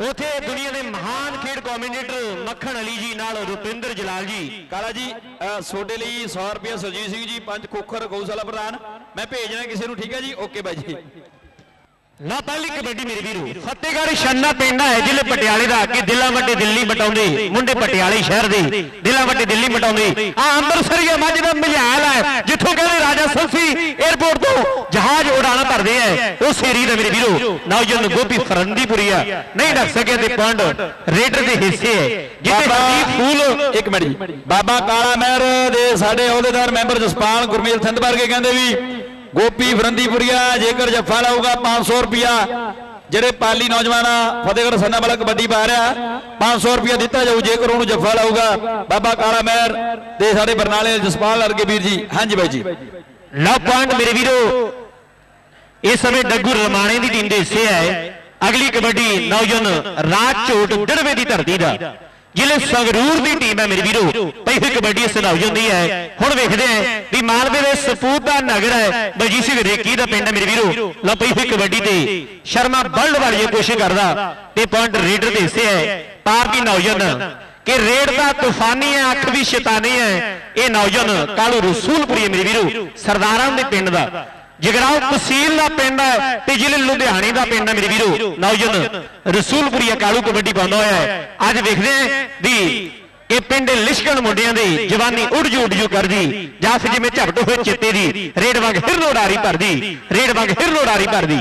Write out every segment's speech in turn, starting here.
ਉਥੇ ਦੁਨੀਆ ਦੇ ਮਹਾਨ ਖੇਡ ਕਮੈਂਟੇਟਰ ਮੱਖਣ ਅਲੀ ਜੀ ਨਾਲ ਰੁਪਿੰਦਰ ਜਲਾਲ ਜੀ। ਕਾਲਾ ਜੀ ਤੁਹਾਡੇ ਲਈ 100 ਰੁਪਏ ਸੁਰਜੀਤ ਸਿੰਘ ਜੀ ਪੰਜ ਖੋਖਰ ਗਊਸ਼ਾਲਾ ਪ੍ਰਧਾਨ। ਮੈਂ ਭੇਜਣਾ ਕਿਸੇ ਨੂੰ ਠੀਕ ਹੈ ਜੀ? ਓਕੇ ਬਾਈ ਜੀ। ਨਾ ਪਹਿਲੀ ਕਬੱਡੀ ਮੇਰੇ ਵੀਰੋ ਫਤਿਹਗੜ੍ਹ ਛੰਨਾ ਪਿੰਡ ਹੈ ਜ਼ਿਲ੍ਹੇ ਪਟਿਆਲੇ ਦਾ ਕਿ ਦਿਲਾਂ ਵੱਡੇ ਦਿੱਲੀ ਮਟਾਉਂਦੇ ਮੁੰਡੇ ਪਟਿਆਲੇ ਸ਼ਹਿਰ ਦੇ ਦਿਲਾਂ ਵੱਡੇ ਦਿੱਲੀ ਮਟਾਉਂਦੇ। ਆ ਅੰਮ੍ਰਿਤਸਰੀਆ ਮੱਝ ਦਾ ਮਝਾਲ ਹੈ ਜਿੱਥੋਂ ਕਹਿੰਦੇ ਰਾਜਾ ਸੰਸੀ 에ਤੋਂ ਜਹਾਜ਼ ਉਹ ਸੇਰੀ ਦਾ ਮੇਰੇ ਵੀਰੋ ਨੌਜਵਾਨ ਗੋਪੀ ਫਰੰਦੀਪੁਰੀਆ ਨਹੀਂ ਰੱਖ ਸਕਿਆ ਤੇ ਪੰਡ ਰੇਡਰ ਦੇ ਹਿੱਸੇ ਹੈ। ਜਿੱਥੇ ਹਰਦੀਪ ਫੂਲ ਇੱਕ ਮਿੰਟ ਜੀ। ਬਾਬਾ ਕਾਲਾ ਮਹਿਰ ਦੇ ਸਾਡੇ ਅਹੁਦੇਦਾਰ ਮੈਂਬਰ ਜਸਪਾਲ ਗੁਰਮੇਲ ਥਿੰਦ ਵਰਗੇ ਕਹਿੰਦੇ ਵੀ ਗੋਪੀ ਫਰੰਦੀਪੁਰੀਆ ਜੇਕਰ ਜੱਫਾ ਲਾਊਗਾ 500 ਰੁਪਿਆ ਜਿਹੜੇ ਪਾਲੀ ਨੌਜਵਾਨ ਆ ਫਤਿਹਗੜ੍ਹ ਸੰਨਾ ਵਾਲਾ ਕਬੱਡੀ ਪਾ ਰਿਹਾ 500 ਰੁਪਿਆ ਦਿੱਤਾ ਜਾਊ ਜੇਕਰ ਉਹਨੂੰ ਜੱਫਾ ਲਾਊਗਾ। ਬਾਬਾ ਕਾਲਾ ਮਹਿਰ ਦੇ ਸਾਡੇ ਬਰਨਾਲੇ ਜਸਪਾਲ ਵਰਗੇ ਵੀਰ ਜੀ। ਹਾਂਜੀ ਬਾਈ ਜੀ। ਲਵ ਪੁਆਇੰਟ ਮੇਰੇ ਵੀਰੋ ਇਸ ਸਮੇਂ ਡੱਗੂ ਰਮਾਣੇ ਦੀ ਟੀਮ ਦੇ ਹਿੱਸੇ ਹੈ। ਅਗਲੀ ਕਬੱਡੀ ਨੌਜਵਾਨ ਰਾਜ ਝੋਟ ਡੜਵੇ ਦੀ ਧਰਤੀ ਦਾ। ਜ਼ਿਲ੍ਹੇ ਸੰਗਰੂਰ ਦੀ ਟੀਮ ਹੈ ਮੇਰੇ ਵੀਰੋ। ਪਈ ਕਬੱਡੀ ਇਸ ਨਾਲ ਜਾਂਦੀ ਹੈ। ਹੁਣ ਵੇਖਦੇ ਹਾਂ ਵੀ ਮਾਲਵੇ ਦੇ ਸਪੂਤ ਦਾ ਨਗਰ ਹੈ। ਬਲਜੀਤ ਸਿੰਘ ਰੇਕੀ ਦਾ ਪਿੰਡ ਹੈ ਮੇਰੇ ਵੀਰੋ। ਲਓ ਪਈ ਹੋਈ ਕਬੱਡੀ ਤੇ ਸ਼ਰਮਾ ਬਲਡ ਵਾਲੀ ਇਹ ਕੋਸ਼ਿਸ਼ ਕਰਦਾ। ਤੇ ਪੁਆਇੰਟ ਰੇਡਰ ਦੇ ਹਿੱਸੇ ਹੈ ਪਾਰਟੀ ਨੌਜਵਾਨ। ਕਿ ਰੇਡ ਦਾ ਤੂਫਾਨੀ ਹੈ, ਅੱਖ ਵੀ ਸ਼ੈਤਾਨੀ ਹੈ। ਇਹ ਨੌਜਵਾਨ ਕਾਲੂ ਰਸੂਲਪੁਰੀ ਮੇਰੇ ਵੀਰੋ। ਸਰਦਾਰਾਂ ਦੇ ਪਿੰਡ ਦਾ। ਜਗਰਾਉ ਤਹਿਸੀਲ ਦਾ ਪਿੰਡ ਹੈ, ਤੇ ਜ਼ਿਲ੍ਹੇ ਲੁਧਿਆਣੇ ਦਾ ਪਿੰਡ ਹੈ ਮੇਰੇ ਵੀਰੋ। ਨੌਜਵਾਨ ਰਸੂਲਪੁਰੀਆ ਕਾਲੂ ਕਬੱਡੀ ਪਾਉਂਦਾ ਹੋਇਆ ਹੈ। ਅੱਜ ਵੇਖਦੇ ਹਾਂ ਵੀ ਇਹ ਪਿੰਡ ਲਿਸ਼ਕਣ ਮੁੰਡਿਆਂ ਦੀ ਜਵਾਨੀ ਉੱਡ ਜੂ ਉੱਡ ਜੂ ਕਰਦੀ। ਜਸ ਜਿਵੇਂ ਝਪਟ ਹੋਏ ਚਿੱਤੇ ਦੀ, ਰੇਡ ਵਾਂਗ ਹਿਰਨੋ ਡਾਰੀ ਭਰਦੀ, ਰੇਡ ਵਾਂਗ ਹਿਰਨੋ ਡਾਰੀ ਭਰਦੀ।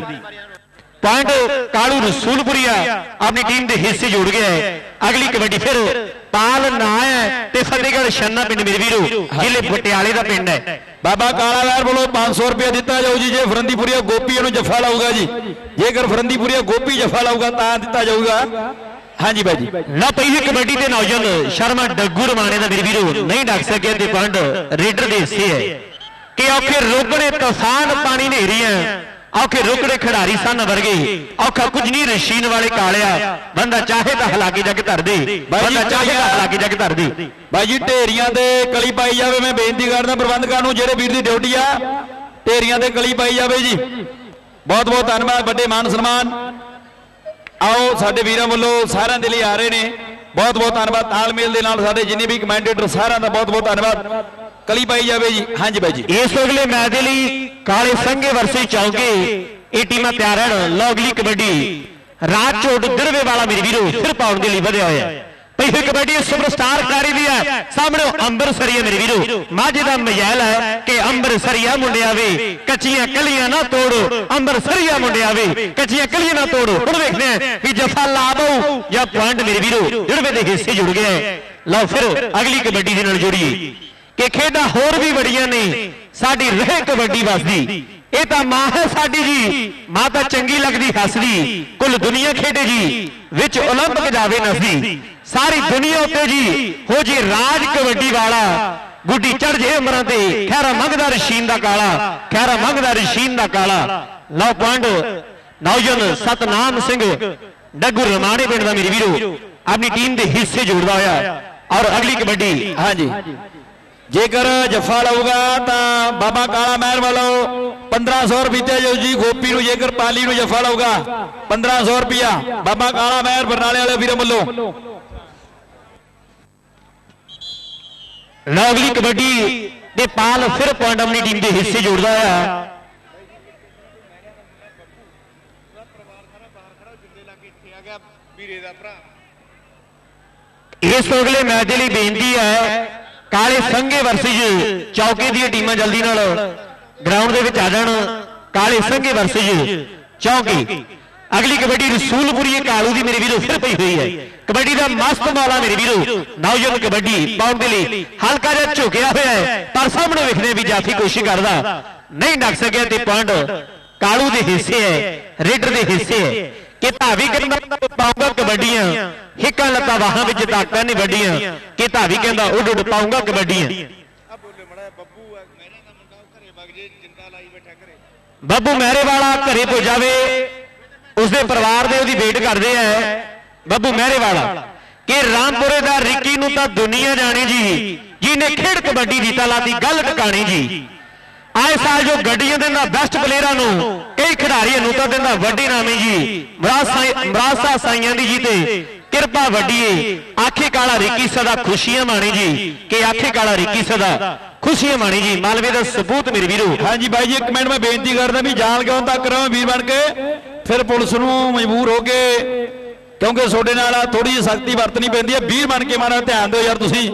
ਪੁਆਇੰਟ ਕਾਲੂ ਰਸੂਲਪੁਰੀਆ ਆਪਣੀ ਟੀਮ ਦੇ ਹਿੱਸੇ ਜੁੜ ਗਿਆ ਹੈ। ਅਗਲੀ ਕਬੱਡੀ ਫਿਰ ਪਾਲ ਨਾ ਹੈ ਤੇ ਫਤਿਹਗੜ੍ਹ ਛੰਨਾ ਪਿੰਡ ਮੇਰੇ ਵੀਰੋ ਜ਼ਿਲ੍ਹੇ ਪਟਿਆਲੇ ਦਾ ਪਿੰਡ ਹੈ। ਬਾਬਾ ਕਾਲਾ ਮਹਿਰ ਵੱਲੋਂ 500 ਰੁਪਏ ਦਿੱਤਾ ਜਾਊ ਜੀ ਜੇ ਫਰੰਦੀਪੁਰੀਆ ਗੋਪੀ ਇਹਨੂੰ ਜੱਫਾ ਲਾਊਗਾ ਜੀ। ਜੇਕਰ ਫਰੰਦੀਪੁਰੀਆ ਗੋਪੀ ਜੱਫਾ ਲਾਊਗਾ ਤਾਂ ਦਿੱਤਾ ਜਾਊਗਾ। ਹਾਂਜੀ ਬਾਈ ਜੀ। ਨਾ ਪਈ ਹੋਈ ਕਬੱਡੀ ਦੇ ਨੌਜਵਾਨ ਸ਼ਰਮਾ ਡੱਗੂ ਰਮਾਣੇ ਦਾ ਮੇਰੇ ਵੀਰੋ ਨਹੀਂ ਡੱਕ ਸਕਿਆ ਤੇ ਪੰਡ ਰੇਡਰ ਦੇ ਹਿੱਸੇ ਹੈ। ਕਿ ਔਖੇ ਰੋਕੜੇ ਤੂਫਾਨ ਪਾਣੀ ਨੇਰੀਆਂ। ਔਖੇ ਰੋਕੜੇ ਖਿਡਾਰੀ ਸਨ ਵਰਗੇ ਔਖਾ ਕੁਝ ਨਹੀਂ ਰਸ਼ੀਨ ਵਾਲੇ ਕਾਲਿਆ। ਬੰਦਾ ਚਾਹੇ ਤਾਂ ਹਲਾਕੀ ਜੱਗ ਧਰ ਦੇ ਬੰਦਾ ਚਾਹੇ ਤਾਂ ਹਲਾਕੀ ਜੱਗ ਧਰ ਦੇ ਬਾਈ ਜੀ ਢੇਰੀਆਂ ਤੇ ਕਲੀ ਪਾਈ ਜਾਵੇ ਮੈਂ ਬੇਨਤੀ ਕਰਦਾ ਪ੍ਰਬੰਧਕਾਂ ਨੂੰ ਜਿਹੜੇ ਵੀਰ ਦੀ ਡਿਊਟੀ ਆ ਢੇਰੀਆਂ ਤੇ ਕਲੀ ਪਾਈ ਜਾਵੇ ਜੀ। ਬਹੁਤ ਬਹੁਤ ਧੰਨਵਾਦ ਵੱਡੇ ਮਾਨ ਸਨਮਾਨ। ਆਓ ਸਾਡੇ ਵੀਰਾਂ ਵੱਲੋਂ ਸਾਰਿਆਂ ਦੇ ਲਈ ਆ ਰਹੇ ਨੇ। ਬਹੁਤ ਬਹੁਤ ਧੰਨਵਾਦ ਤਾਲਮੇਲ ਦੇ ਨਾਲ ਸਾਡੇ ਜਿੰਨੇ ਵੀ ਕਮੈਂਟੇਟਰ ਸਾਰਿਆਂ ਦਾ ਬਹੁਤ ਬਹੁਤ ਧੰਨਵਾਦ। ਕਲੀ ਪਾਈ ਜਾਵੇ ਜੀ। ਹਾਂਜੀ ਬਾਈ ਜੀ। ਇਸ ਅਗਲੇ ਮੈਚ ਦੇ ਲਈ ਕਾਲੇ ਸੰਘੇ ਵਰਸੇ ਚੌਕੇ। ਇਹ ਟੀਮਾਂ ਤਿਆਰ ਹਨ। ਲਓ ਕਬੱਡੀ। ਰਾਜ ਝੋਟ ਦਿਰਵੇ ਵਾਲਾ ਮੇਰੇ ਵੀਰੋ ਫਿਰ ਪਾਉਣ ਦੇ ਲਈ ਵਧਿਆ ਹੋਇਆ ਹੈ। ਕਬੱਡੀ ਸੁਪਰਸਟਾਰ ਕਾਰੀ ਦੀ ਹੈ। ਸਾਹਮਣੇ ਅੰਬਰਸਰੀਆ ਮੇਰੇ ਵੀਰੋ। ਮਾਝੇ ਦਾ ਮਜਾਲ ਹੈ ਕਿ ਅੰਬਰਸਰੀਆ ਮੁੰਡਿਆ ਵੇ ਕੱਚੀਆਂ ਕਲੀਆਂ ਨਾ ਤੋੜੋ। ਅੰਬਰਸਰੀਆ ਮੁੰਡਿਆ ਵੇ ਕੱਚੀਆਂ ਕਲੀਆਂ ਨਾ ਤੋੜੋ। ਹੁਣ ਵੇਖਦੇ ਹਾਂ ਵੀ ਜਫਾ ਲਾ ਦਊ ਜਾਂ ਪੁਆਇੰਟ ਮੇਰੇ ਵੀਰੋ। ਦਿਰਵੇ ਦੇ ਹਿੱਸੇ ਜੁੜ ਗਿਆ ਲਓ ਫਿਰ ਅਗਲੀ ਕਬੱਡੀ ਦੇ ਨਾਲ ਜੁੜੀਏ। ਕਿ ਖੇਡਾਂ ਹੋਰ ਵੀ ਬੜੀਆਂ ਨੇ ਸਾਡੀ ਰਹਿ ਕਬੱਡੀ ਵਸਦੀ ਇਹ ਤਾਂ ਮਾਂ ਹੈ ਸਾਡੀ ਜੀ ਮਾਂ ਤਾਂ ਚੰਗੀ ਲੱਗਦੀ ਹੱਸਦੀ ਕੁੱਲ ਦੁਨੀਆ ਖੇਡੇ ਜੀ ਵਿੱਚ 올림픽 ਜਾਵੇ ਨਸਦੀ ਸਾਰੀ ਦੁਨੀਆ ਉੱਤੇ ਜੀ ਹੋ ਜੀ ਰਾਜ ਕਬੱਡੀ ਵਾਲਾ ਗੁੱਡੀ ਚੜ ਜੇ ਉਮਰਾਂ ਤੇ ਖੈਰਾ ਮੰਗਦਾ ਰਸ਼ੀਨ ਦਾ ਕਾਲਾ ਖੈਰਾ ਮੰਗਦਾ ਰਸ਼ੀਨ ਦਾ ਕਾਲਾ ਲਓ ਪੁਆਇੰਟ ਨੌਜਵਾਨ ਸਤਨਾਮ ਸਿੰਘ ਡੱਗੂ ਰਮਾਣੇ ਪਿੰਡ ਦਾ ਮੇਰੇ ਵੀਰੋ ਆਪਣੀ ਟੀਮ ਦੇ ਹਿੱਸੇ ਜੋੜਦਾ ਹੋਇਆ ਔਰ ਅਗਲੀ ਕਬੱਡੀ ਹਾਂਜੀ ਜੇਕਰ ਜੱਫਾ ਲਊਗਾ ਤਾਂ ਬਾਬਾ ਕਾਲਾ ਮਹਿਰ ਵੱਲੋਂ 1500 ਰੁਪਏ ਜੋ ਜੀ ਗੋਪੀ ਨੂੰ, ਜੇਕਰ ਪਾਲੀ ਨੂੰ ਜੱਫਾ ਲਾਊਗਾ 1500 ਰੁਪਿਆ ਬਾਬਾ ਕਾਲਾ ਮਹਿਰ ਬਰਨਾਲੇ ਵਾਲੇ ਵੀਰਾਂ ਵੱਲੋਂ। ਲਓ ਅਗਲੀ ਕਬੱਡੀ ਦੇ ਪਾਲ ਫਿਰ ਪੁਆਇੰਟ ਆਪਣੀ ਟੀਮ ਦੇ ਹਿੱਸੇ ਜੋੜਦਾ ਆ। ਇਸ ਤੋਂ ਅਗਲੇ ਮੈਚ ਦੇ ਲਈ ਬੇਨਤੀ ਹੈ ਕਾਲੇ ਸੰਘੇ ਵਰਸਜ ਚੌਕੇ ਦੀਆਂ ਟੀਮਾਂ ਜਲਦੀ ਨਾਲ ਗਰਾਊਂਡ ਦੇ ਵਿੱਚ ਆ ਜਾਣ। ਕਾਲੇ ਸੰਘੇ ਵਰਸਜ ਚੌਕੇ। ਅਗਲੀ ਕਬੱਡੀ ਰਸੂਲਪੁਰੀ ਕਾਲੂ ਦੀ ਮੇਰੇ ਵੀਰੋ ਫਿਰ ਪਈ ਹੋਈ ਹੈ। ਕਬੱਡੀ ਦਾ ਮਸਤ ਮੌਲਾ ਮੇਰੇ ਵੀਰੋ ਨੌਜਵਾਨ ਕਬੱਡੀ ਪਾਉਣ ਦੇ ਲਈ ਹਲਕਾ ਜਿਹਾ ਝੁਕਿਆ ਹੋਇਆ ਹੈ। ਪਰ ਸਾਹਮਣੇ ਵੇਖਦੇ ਵੀ ਜਾਫੀ ਕੋਸ਼ਿਸ਼ ਕਰਦਾ। ਨਹੀਂ ਡੱਕ ਸਕਿਆ ਤੇ ਪੁਆਇੰਟ ਕਾਲੂ ਦੇ ਹਿੱਸੇ ਹੈ ਰੇਡਰ ਦੇ ਹਿੱਸੇ ਹੈ। ਕਿ ਧਾਵੀ ਕਹਿੰਦਾ ਪਾਉਂਗਾ ਕਬੱਡੀਆਂ। ਹਿੱਕਾਂ ਲੱਤਾਂ ਵਾਹਾਂ ਵਿੱਚ ਤਾਕਤਾਂ ਨਹੀਂ ਵੱਡੀਆਂ। ਕਿ ਧਾਵੀ ਕਹਿੰਦਾ ਉੱਡ ਉੱਡ ਪਾਉਂਗਾ ਕਬੱਡੀਆਂ। ਆ ਬੱਬੂ ਆ ਮੇਰੇ ਦਾ ਮੁੰਡਾ ਉਹ ਘਰੇ ਵਗ ਜੇ ਜਿੰਦਾ ਲਾਈ ਬੈਠਾ ਘਰੇ। ਬੱਬੂ ਮਹਿਰੇ ਵਾਲਾ ਘਰੇ ਪਹੁੰਚ ਜਾਵੇ ਉਸਦੇ ਪਰਿਵਾਰ ਦੇ ਉਹਦੀ ਵੇਟ ਕਰਦੇ ਐ ਬੱਬੂ ਮਹਿਰੇ ਵਾਲਾ। ਕਿ ਰਾਮਪੁਰੇ ਦਾ ਰਿੱਕੀ ਨੂੰ ਤਾਂ ਦੁਨੀਆ ਜਾਣੀ ਜੀ। ਜਿਹਨੇ ਖੇਡ ਕਬੱਡੀ ਦੀ ਤਾਂ ਲਾਤੀ ਗੱਲ ਟਿਕਾਣੀ ਜੀ। ਆਏ ਸਾਲ ਜੋ ਗੱਡੀਆਂ ਦਿੰਦਾ ਬੈਸਟ ਪਲੇਅਰਾਂ ਨੂੰ ਕਈ ਖਿਡਾਰੀਆਂ ਨੂੰ ਤਾਂ ਦਿੰਦਾ ਵੱਡੀ ਨਾਮੀ ਜੀ। ਮਰਾਸਾ ਮਰਾਸਾ ਸਾਈਆਂ ਦੀ ਜੀ ਤੇ। ਕਿਰਪਾ ਵੱਡੀਏ ਆਖੇ ਕਾਲਾ ਰਿੱਕੀ ਸਦਾ, ਖੁਸ਼ੀਆਂ ਮਾਣੀ ਜੀ। ਕਿ ਆਖੇ ਕਾਲਾ ਰਿੱਕੀ ਸਦਾ, ਖੁਸ਼ੀਆਂ ਮਾਣੀ ਜੀ। ਮਾਲਵੇ ਦਾ ਸਬੂਤ ਮੇਰੇ ਵੀਰੋ। ਹਾਂਜੀ ਬਾਈ ਜੀ, ਇੱਕ ਮਿੰਟ ਮੈਂ ਬੇਨਤੀ ਕਰਦਾ ਵੀ ਜਾਣ ਕਿਉਂ ਤੱਕ ਰਹੋ ਵੀਰ ਬਣ ਕੇ। ਫਿਰ ਪੁਲਿਸ ਨੂੰ ਮਜਬੂਰ ਹੋ ਕੇ, ਕਿਉਂਕਿ ਤੁਹਾਡੇ ਨਾਲ ਥੋੜੀ ਜਿਹੀ ਸਖਤੀ ਵਰਤਣੀ ਪੈਂਦੀ ਹੈ ਵੀਰ ਬਣ ਕੇ ਮਾਰਾ ਧਿਆਨ ਦਿਓ ਯਾਰ ਤੁਸੀਂ।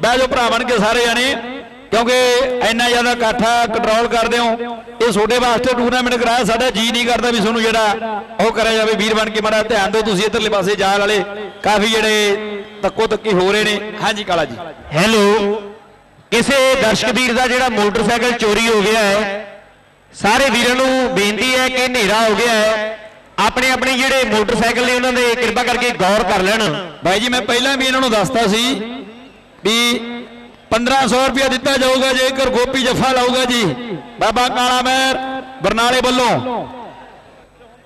ਬਹਿ ਜਾਓ ਭਰਾ ਬਣ ਕੇ ਸਾਰੇ ਜਾਣੇ। ਕਿਉਂਕਿ ਇੰਨਾ ਜ਼ਿਆਦਾ ਇਕੱਠਾ ਕੰਟਰੋਲ ਕਰਦੇ ਹੋ। ਇਹ ਤੁਹਾਡੇ ਵਾਸਤੇ ਟੂਰਨਾਮੈਂਟ ਕਰਾਇਆ ਸਾਡਾ ਜੀ ਨਹੀਂ ਕਰਦਾ ਵੀ ਤੁਹਾਨੂੰ ਜਿਹੜਾ ਉਹ ਕਰਿਆ ਜਾਵੇ ਵੀਰ ਬਣ ਕੇ ਮਾਰਾ ਧਿਆਨ ਦਿਓ ਤੁਸੀਂ ਇੱਧਰਲੇ ਪਾਸੇ ਜਾਲ ਵਾਲੇ ਕਾਫੀ ਜਿਹੜੇ ਤੱਕੋ ਤੱਕੀ ਹੋ ਰਹੇ ਨੇ। ਹਾਂਜੀ ਕਾਲਾ ਜੀ। ਹੈਲੋ ਕਿਸੇ ਦਰਸ਼ਕ ਵੀਰ ਦਾ ਜਿਹੜਾ ਮੋਟਰਸਾਈਕਲ ਚੋਰੀ ਹੋ ਗਿਆ ਹੈ ਸਾਰੇ ਵੀਰਾਂ ਨੂੰ ਬੇਨਤੀ ਹੈ ਕਿ ਹਨੇਰਾ ਹੋ ਗਿਆ ਹੈ। ਆਪਣੇ ਆਪਣੇ ਜਿਹੜੇ ਮੋਟਰਸਾਈਕਲ ਨੇ ਉਹਨਾਂ ਦੇ ਕਿਰਪਾ ਕਰਕੇ ਗੌਰ ਕਰ ਲੈਣ। ਭਾਈ ਜੀ ਮੈਂ ਪਹਿਲਾਂ ਵੀ ਇਹਨਾਂ ਨੂੰ ਦੱਸਤਾ ਸੀ ਵੀ 1500 ਰੁਪਇਆ ਦਿੱਤਾ ਜਾਊਗਾ ਜੇਕਰ ਗੋਪੀ ਜੱਫਾ ਲਾਊਗਾ ਜੀ। ਬਾਬਾ ਕਾਲਾ ਮਹਿਰ, ਬਰਨਾਲੇ ਵੱਲੋਂ।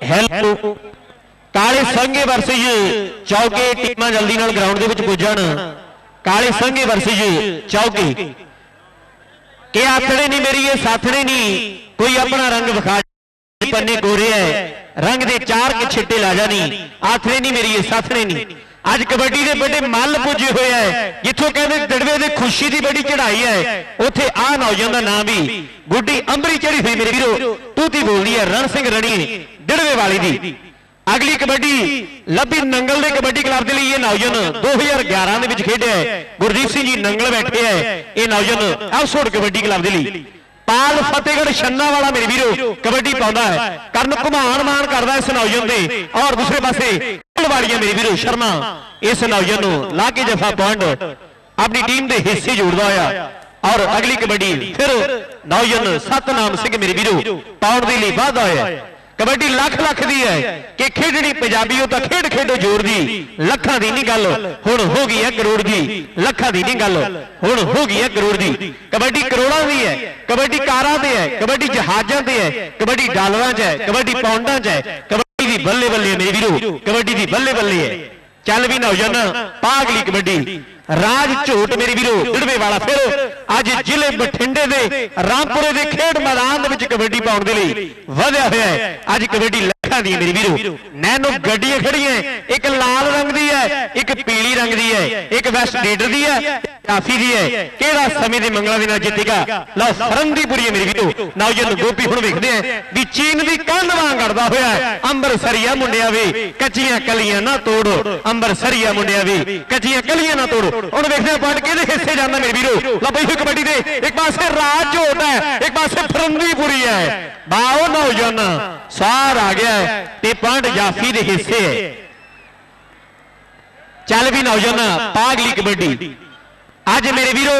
ਹੈਲੋ ਕਾਲੇ ਸੰਘੇ ਵਰਸੇਜ ਚੌਕੇ ਟੀਮਾਂ ਜਲਦੀ ਨਾਲ ਗਰਾਊਂਡ ਦੇ ਵਿੱਚ ਪੁੱਜਣ। ਕਾਲੇ ਸੰਘੇ ਵਰਸੇਜ ਚੌਕੇ। ਕਿ ਆਥੜੇ ਨਹੀਂ ਮੇਰੀ, ਇਹ ਸਾਥੜੇ ਨਹੀਂ। ਕੋਈ ਆਪਣਾ ਰੰਗ ਵਿਖਾ ਪੰਨੇ ਗੋਰੇ ਹੈ। ਰੰਗ ਦੇ ਚਾਰ ਕਿ ਛਿੱਟੇ ਲਾ ਜਾਣੀ। ਆਥੜੇ ਨਹੀਂ ਮੇਰੀ, ਇਹ ਸਾਥੜੇ ਨਹੀਂ। ਅੱਜ ਕਬੱਡੀ ਦੇ ਵੱਡੇ ਮੱਲ ਪੁੱਜੇ ਹੋਏ ਹੈ ਜਿੱਥੋਂ ਕਹਿੰਦੇ ਦੜਵੇ ਦੇ ਖੁਸ਼ੀ ਦੀ ਬੜੀ ਚੜ੍ਹਾਈ ਹੈ ਉੱਥੇ ਆਹ ਨੌਜਵਾਨ ਦਾ ਨਾਮ ਵੀ ਗੁੱਡੀ ਅੰਬਰੀ ਚੜੀ ਹੋਈ ਮੇਰੇ ਵੀਰੋ। ਤੂਤੀ ਬੋਲਦੀ ਹੈ ਰਣ ਸਿੰਘ ਰਣੀ ਡੜਵੇ ਵਾਲੀ ਦੀ। ਅਗਲੀ ਕਬੱਡੀ ਲੱਭੀ ਨੰਗਲ ਦੇ ਕਬੱਡੀ ਕਲੱਬ ਦੇ ਲਈ ਇਹ ਨੌਜਵਾਨ 2011 ਦੇ ਵਿੱਚ ਖੇਡਿਆ ਹੈ। ਗੁਰਦੀਪ ਸਿੰਘ ਜੀ ਨੰਗਲ ਬੈਠੇ ਹੈ ਇਹ ਨੌਜਵਾਨ ਐਪਸੋਡ ਕਬੱਡੀ ਕਲੱਬ ਦੇ ਲਈ। ਪਾਲ ਫਤਿਹਗੜ੍ਹ ਛੰਨਾ ਵਾਲਾ ਮੇਰੇ ਵੀਰੋ ਕਬੱਡੀ ਪਾਉਂਦਾ ਹੈ। ਕਰਨ ਘੁਮਾਣ ਮਾਨ ਕਰਦਾ ਇਸ ਨੌਜਵਾਨ ਦੇ ਔਰ ਦੂਸਰੇ ਪਾਸੇ ਵਾਲੀਆਂ ਮੇਰੇ ਵੀਰੋ ਸ਼ਰਮਾ, ਇਸ ਨੌਜਵਾਨ ਨੂੰ ਲਾ ਕੇ ਜਫਾ ਪੁਆਇੰਟ ਆਪਣੀ ਟੀਮ ਦੇ ਹਿੱਸੇ ਜੋੜਦਾ ਹੋਇਆ। ਔਰ ਅਗਲੀ ਕਬੱਡੀ ਫਿਰ ਨੌਜਵਾਨ ਸਤਨਾਮ ਸਿੰਘ ਮੇਰੇ ਵੀਰੋ ਪਾਉਣ ਦੇ ਲਈ ਵਾਧਾ ਹੋਇਆ। ਕਬੱਡੀ ਲੱਖ ਲੱਖ ਦੀ ਹੈ ਕਿ ਖੇਡਣੀ ਪੰਜਾਬੀਓ ਤਾਂ ਖੇਡ ਖੇਡੋ ਜ਼ੋਰ ਦੀ, ਲੱਖਾਂ ਦੀ ਨਹੀਂ ਗੱਲ, ਹੁਣ ਹੋ ਗਈ ਹੈ ਕਰੋੜ ਦੀ, ਲੱਖਾਂ ਦੀ ਨਹੀਂ ਗੱਲ, ਹੁਣ ਹੋ ਗਈ ਹੈ ਕਰੋੜ ਦੀ। ਕਬੱਡੀ ਕਰੋੜਾਂ ਦੀ ਹੈ, ਕਬੱਡੀ ਕਾਰਾਂ ਤੇ ਹੈ, ਕਬੱਡੀ ਜਹਾਜ਼ਾਂ ਤੇ ਹੈ, ਕਬੱਡੀ ਡਾਲਰਾਂ 'ਚ ਹੈ, ਕਬੱਡੀ ਪਾਉਂਡਾਂ 'ਚ ਹੈ, ਕਬੱਡੀ ਦੀ ਬੱਲੇ ਬੱਲੇ ਹੈ ਮੇਰੇ ਵੀਰੋ, ਕਬੱਡੀ ਦੀ ਬੱਲੇ ਬੱਲੇ ਹੈ। ਚੱਲ ਵੀ ਨੌਜਵਾਨ, ਪਾਗਲੀ ਕਬੱਡੀ। ਰਾਜ ਝੋਟ ਮੇਰੇ ਵੀਰੋ, ਡੜਵੇ ਵਾਲਾ ਫਿਰ ਅੱਜ ਜ਼ਿਲ੍ਹੇ ਬਠਿੰਡੇ ਦੇ ਰਾਮਪੁਰੇ ਦੇ ਖੇਡ ਮੈਦਾਨ ਦੇ ਵਿੱਚ ਕਬੱਡੀ ਪਾਉਣ ਦੇ ਲਈ ਵਧਿਆ ਹੋਇਆ ਹੈ। ਅੱਜ ਕਬੱਡੀ ਲੱਖਾਂ ਦੀ ਮੇਰੇ ਵੀਰੋ। ਨੈਨੋ ਗੱਡੀਆਂ ਖੜੀਆਂ ਇੱਕ ਲਾਲ ਰੰਗ ਦੀ ਹੈ ਇੱਕ ਪੀਲੀ ਰੰਗ ਦੀ ਹੈ ਇੱਕ ਵੈਸਟ ਲੀਡਰ ਦੀ ਹੈ ਕਾਫੀ ਦੀ ਹੈ ਕਿਹੜਾ ਸਮੇਂ ਦੇ ਮੰਗਲਾਂ ਦੇ ਨਾਲ ਜਿੱਤੇਗਾ? ਲਓ ਫਰੰਦੀਪੁਰੀ ਹੈ ਮੇਰੇ ਵੀਰੋ। ਨੌਜਵਾਨ ਗੋਪੀ ਹੁਣ ਵੇਖਦੇ ਆ ਵੀ ਚੀਨ ਦੀ ਕੰਧ ਵਾਂਗ ਅੜਦਾ ਹੋਇਆ। ਅੰਮ੍ਰਿਤਸਰੀਆ ਮੁੰਡਿਆ ਵੇ ਕੱਚੀਆਂ ਕਲੀਆਂ ਨਾ ਤੋੜੋ। ਅੰਮ੍ਰਿਤਸਰੀਆ ਮੁੰਡਿਆ ਵੇ ਕੱਚੀਆਂ ਕਲੀਆਂ ਨਾ ਤੋੜੋ। ਹੁਣ ਵੇਖਦੇ ਆ ਪੁਆਇੰਟ ਕਿਹਦੇ ਹਿੱਸੇ ਜਾਂਦਾ ਮੇਰੇ ਵੀਰੋ। ਲਓ ਬਈ ਕਬੱਡੀ ਦੇ ਇੱਕ ਪਾਸੇ ਰਾਜ ਝੋਟ ਹੈ ਇੱਕ ਪਾਸੇ ਫਰੰਦੀਪੁਰੀ ਹੈ ਬਾਓ ਨੌਜਵਾਨ ਸਾਰ ਆ ਗਿਆ ਹੈ ਤੇ ਪੁਆਇੰਟ ਜਾਫੀ ਦੇ ਹਿੱਸੇ ਹੈ। ਚੱਲ ਵੀ ਨੌਜਵਾਨ ਪਾਗਲੀ ਕਬੱਡੀ। ਅੱਜ ਮੇਰੇ ਵੀਰੋ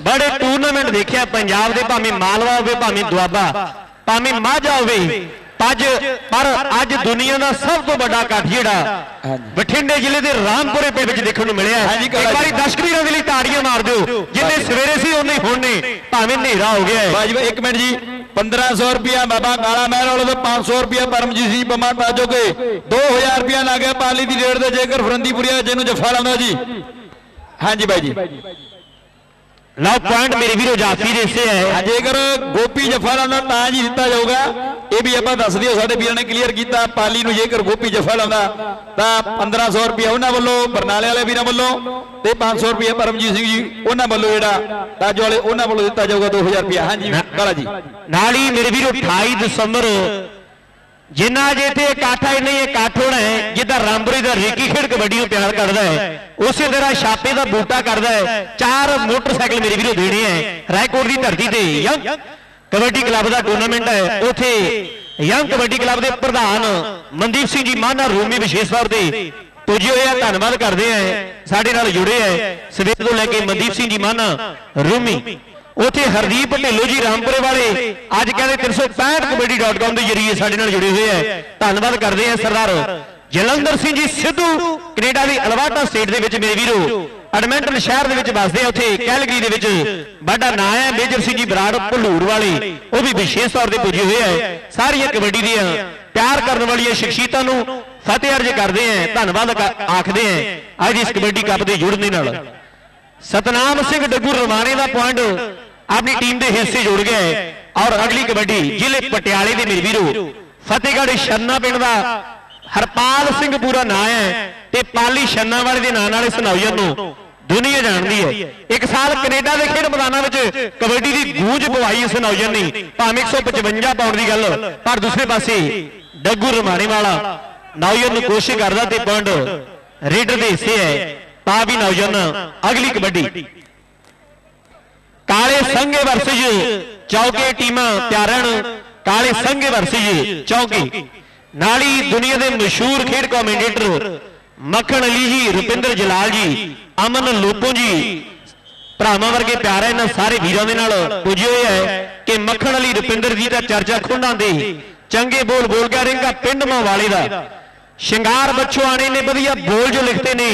ਬੜੇ ਟੂਰਨਾਮੈਂਟ ਦੇਖਿਆ ਪੰਜਾਬ ਦੇ ਭਾਵੇਂ ਮਾਲਵਾ ਹੋਵੇ ਭਾਵੇਂ ਦੁਆਬਾ ਭਾਵੇਂ ਮਾਝਾ ਹੋਵੇ ਅੱਜ ਪਰ ਅੱਜ ਦੁਨੀਆ ਦਾ ਸਭ ਤੋਂ ਵੱਡਾ ਇਕੱਠ ਜਿਹੜਾ ਬਠਿੰਡੇ ਜ਼ਿਲ੍ਹੇ ਦੇ ਰਾਮਪੁਰੇ ਪਿੰਡ ਵਿੱਚ ਦੇਖਣ ਨੂੰ ਮਿਲਿਆ ਇੱਕ। ਵਾਰੀ ਦਰਸ਼ਕ ਵੀਰਾਂ ਦੇ ਲਈ ਤਾੜੀਆਂ ਮਾਰ ਦਿਓ। ਜਿੰਨੇ ਸਵੇਰੇ ਸੀ ਉਹਨੇ ਹੁਣ ਨੇ। ਭਾਵੇਂ ਹਨੇਰਾ ਹੋ ਗਿਆ ਹੈ। ਬਾਜੀ ਇੱਕ ਮਿੰਟ ਜੀ। 1500 ਰੁਪਿਆ ਬਾਬਾ ਕਾਲਾ ਮਹਿਰ ਵਾਲੇ ਤੋਂ 500 ਰੁਪਿਆ ਪਰਮਜੀਤ ਸਿੰਘ ਪੰਮਾ ਤਾਜੋਗੇ 2000 ਰੁਪਿਆ ਲੱਗ ਗਿਆ, ਪਾਲੀ ਦੀ ਰੇਡ ਦੇ ਜੇਕਰ ਫਰੰਦੀਪੁਰੀਆ ਜਿਹਨੂੰ ਜੱਫਾ ਲਾਉਂਦਾ ਜੀ। ਹਾਂਜੀ ਬਾਈ ਜੀ। ਲਓ ਪੁਆਇੰਟ ਮੇਰੇ ਵੀਰੋ ਜਾਫੀ ਦੇ ਹਿੱਸੇ ਹੈ। ਜੇਕਰ ਗੋਪੀ ਜੱਫਾ ਲਾਉਂਦਾ ਤਾਂ ਜੀ ਦਿੱਤਾ ਜਾਊਗਾ ਇਹ ਵੀ ਆਪਾਂ ਦੱਸ ਦਿਓ ਸਾਡੇ ਵੀਰਾਂ ਨੇ ਕਲੀਅਰ ਕੀਤਾ ਪਾਲੀ ਨੂੰ ਜੇਕਰ ਗੋਪੀ ਜੱਫਾ ਲਾਉਂਦਾ ਤਾਂ 1500 ਰੁਪਿਆ ਉਹਨਾਂ ਵੱਲੋਂ ਬਰਨਾਲੇ ਵਾਲੇ ਵੀਰਾਂ ਵੱਲੋਂ ਤੇ 500 ਰੁਪਿਆ ਪਰਮਜੀਤ ਸਿੰਘ ਜੀ ਉਹਨਾਂ ਵੱਲੋਂ ਜਿਹੜਾ ਤਾਜੋ ਵਾਲੇ ਉਹਨਾਂ ਵੱਲੋਂ ਦਿੱਤਾ ਜਾਊਗਾ 2000 ਰੁਪਿਆ ਹਾਂਜੀ ਕਾਲਾ ਜੀ। ਨਾਲ ਹੀ ਮੇਰੇ ਵੀਰੋ 28 ਦਸੰਬਰ ਜਿੰਨਾ ਜੇ ਇੱਥੇ ਇਕੱਠ ਹੈ ਨਹੀਂ ਇਕੱਠ ਹੋਣਾ ਹੈ, ਜਿੱਦਾਂ ਰਾਮਬਰੀ ਦਾ ਰੇਕੀ ਖੇਡ ਕਬੱਡੀ ਨੂੰ ਪਿਆਰ ਕਰਦਾ ਹੈ, ਉਸੇ ਤਰ੍ਹਾਂ ਛਾਪੇ ਦਾ ਬੂਟਾ ਕਰਦਾ ਹੈ, ਚਾਰ ਮੋਟਰਸਾਈਕਲ ਮੇਰੇ ਵੀਰੋ ਦੇਣੇ ਹੈ, ਰਾਏਕੋਟ ਦੀ ਧਰਤੀ ਤੇ ਯੰਗ ਕਬੱਡੀ ਕਲੱਬ ਦਾ ਟੂਰਨਾਮੈਂਟ ਹੈ, ਉਥੇ ਯੰਗ ਕਬੱਡੀ ਕਲੱਬ ਦੇ ਪ੍ਰਧਾਨ ਮਨਦੀਪ ਸਿੰਘ ਜੀ ਮਾਨਾ ਰੂਮੀ ਵਿਸ਼ੇਸ਼ ਤੌਰ ਤੇ ਪੁੱਜੇ ਹੋਏ ਆ, ਧੰਨਵਾਦ ਕਰਦੇ ਆ, ਸਾਡੇ ਨਾਲ ਜੁੜੇ ਆ, ਸਵੇਰ ਤੋਂ ਲੈ ਕੇ ਮਨਦੀਪ ਸਿੰਘ ਜੀ ਮਾਨਾ, ਰੂਮੀ। ਉਥੇ ਹਰਦੀਪ ਢਿੱਲੋਂ ਜੀ ਰਾਮਪੁਰੇ ਵਾਲੇ, ਅੱਜ ਕਹਿੰਦੇ 365kabaddi.com ਦੇ ਜਰੀਏ ਸਾਡੇ ਨਾਲ ਜੁੜੇ ਹੋਏ ਆ। ਧੰਨਵਾਦ ਕਰਦੇ ਆ ਸਰਦਾਰ ਜਲੰਧਰ ਸਿੰਘ ਜੀ ਸਿੱਧੂ, ਕੈਨੇਡਾ ਦੀ ਅਲਵਾਟਾ ਸਟੇਟ ਦੇ ਵਿੱਚ ਮੇਰੇ ਵੀਰੋ। ਐਡਮਿੰਟਨ ਸ਼ਹਿਰ ਦੇ ਵਿੱਚ ਵੱਸਦੇ ਆ ਉਥੇ ਕੈਲਗਰੀ ਦੇ ਵਿੱਚ। ਵੱਡਾ ਨਾਂ ਹੈ ਮੇਜਰ ਸਿੰਘ ਜੀ ਬਰਾੜ ਭਲੂਰ ਵਾਲੇ। ਉਹ ਵੀ ਵਿਸ਼ੇਸ਼ ਤੌਰ ਤੇ ਪੁੱਜੇ ਹੋਏ ਆ। ਸਾਰੀਆਂ ਕਬੱਡੀ ਦੀਆਂ ਪਿਆਰ ਕਰਨ ਵਾਲੀਆਂ ਸ਼ਖਸੀਅਤਾਂ ਨੂੰ ਫਤਿਹ ਅਰਜ ਕਰਦੇ ਆ। ਧੰਨਵਾਦ ਆਖਦੇ ਆ। ਅੱਜ ਇਸ ਕਬੱਡੀ ਕੱਪ ਦੇ ਜੁੜਨ ਦੇ ਨਾਲ। ਸਤਨਾਮ ਸਿੰਘ ਡੱਗੂ ਰਵਾਣੇ ਦਾ ਪੁਆਇੰਟ ਆਪਣੀ ਟੀਮ ਦੇ ਹਿੱਸੇ ਜੁੜ ਗਿਆ ਹੈ। ਔਰ ਅਗਲੀ ਕਬੱਡੀ ਜ਼ਿਲ੍ਹੇ ਪਟਿਆਲੇ ਦੇ ਮੇਰੇ ਫਤਿਹਗੜ੍ਹ ਛੰਨਾ ਪਿੰਡ ਦਾ ਹਰਪਾਲ ਸਿੰਘ ਪੂਰਾ ਨਾਂ ਹੈ ਤੇ ਪਾਲੀ ਛੰਨਾ ਵਾਲੇ ਦੇ ਨਾਂ ਨਾਲ ਇਸ ਨੌਜਵਾਨ ਨੂੰ ਦੁਨੀਆ ਜਾਣਦੀ ਹੈ। ਇੱਕ ਸਾਲ ਕੈਨੇਡਾ ਦੇ ਖੇਡ ਮੈਦਾਨਾਂ ਵਿੱਚ ਕਬੱਡੀ ਦੀ ਗੂੰਜ ਪਵਾਈ ਇਸ ਨੌਜਵਾਨ ਨੇ। ਭਾਵੇਂ 155 ਪਾਉਣ ਦੀ ਗੱਲ, ਪਰ ਦੂਸਰੇ ਪਾਸੇ ਡੱਗੂ ਰਮਾਣੇ ਵਾਲਾ ਨੌਜਵਾਨ ਨੂੰ ਕੋਸ਼ਿਸ਼ ਕਰਦਾ ਤੇ ਪੁਆਇੰਟ ਰੇਡਰ ਦੇ ਹਿੱਸੇ ਹੈ। ਤਾਂ ਵੀ ਨੌਜਵਾਨ ਅਗਲੀ ਕਬੱਡੀ। ਕਾਲੇ ਸੰਘੇ ਵਰਸਜ ਚੌਕੇ ਟੀਮਾਂ ਤਿਆਰਨ ਕਾਲੇ ਸੰਘੇ ਵਰਸਜ ਚੌਕੇ। ਨਾਲ ਦੁਨੀਆ ਦੇ ਮਸ਼ਹੂਰ ਖੇਡ ਕਮੈਂਟੇਟਰ ਮੱਖਣ ਅਲੀ ਜੀ ਰੁਪਿੰਦਰ ਜਲਾਲ ਜੀ, ਅਮਨ ਲੋਪੋ ਜੀ, ਭਰਾਵਾਂ ਵਰਗੇ ਪਿਆਰ ਹੈ ਇਹਨਾਂ ਸਾਰੇ ਵੀਰਾਂ ਦੇ ਨਾਲ ਪੁੱਜੇ ਹੋਏ ਹੈ ਕਿ ਮੱਖਣ ਅਲੀ, ਰੁਪਿੰਦਰ ਜੀ ਦਾ ਚਰਚਾ ਖੁੰਡਾਂ ਦੇ ਚੰਗੇ ਬੋਲ ਬੋਲ ਗਿਆ, ਰਿੰਗਾ ਪਿੰਡ ਵਾਲੇ ਦਾ। ਸ਼ਿੰਗਾਰ ਬਛੁਆਣੇ ਨੇ, ਵਧੀਆ ਬੋਲ ਜੋ ਲਿਖਤੇ ਨੇ।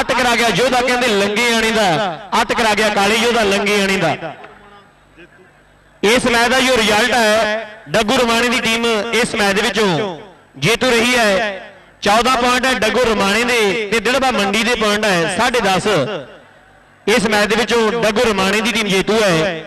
ਅੱਤ ਕਰਾ ਗਿਆ ਯੋਧਾ, ਕਹਿੰਦੇ ਲੰਗੇ ਆਣੇ ਦਾ। ਅੱਤ ਕਰਾ ਗਿਆ ਕਾਲੀ ਯੋਧਾ ਲੰਗੇ ਆਣੇ ਦਾ। ਇਸ ਮੈਚ ਦਾ ਜੋ ਰਿਜ਼ਲਟ ਹੈ, ਡੱਗੂ ਰਮਾਣੇ ਦੀ ਟੀਮ ਇਸ ਮੈਚ ਦੇ ਵਿੱਚੋਂ ਜੇਤੂ ਰਹੀ ਹੈ। 14 ਪੁਆਇੰਟ ਹੈ ਡੱਗੂ ਰਮਾਣੇ ਦੇ ਤੇ ਦਿੜਬਾ ਮੰਡੀ ਦੇ ਪੁਆਇੰਟ ਹੈ 10.5 ਇਸ ਮੈਚ ਦੇ ਵਿੱਚੋਂ ਡੱਗੂ ਰਮਾਣੇ ਦੀ ਟੀਮ ਜੇਤੂ ਹੈ।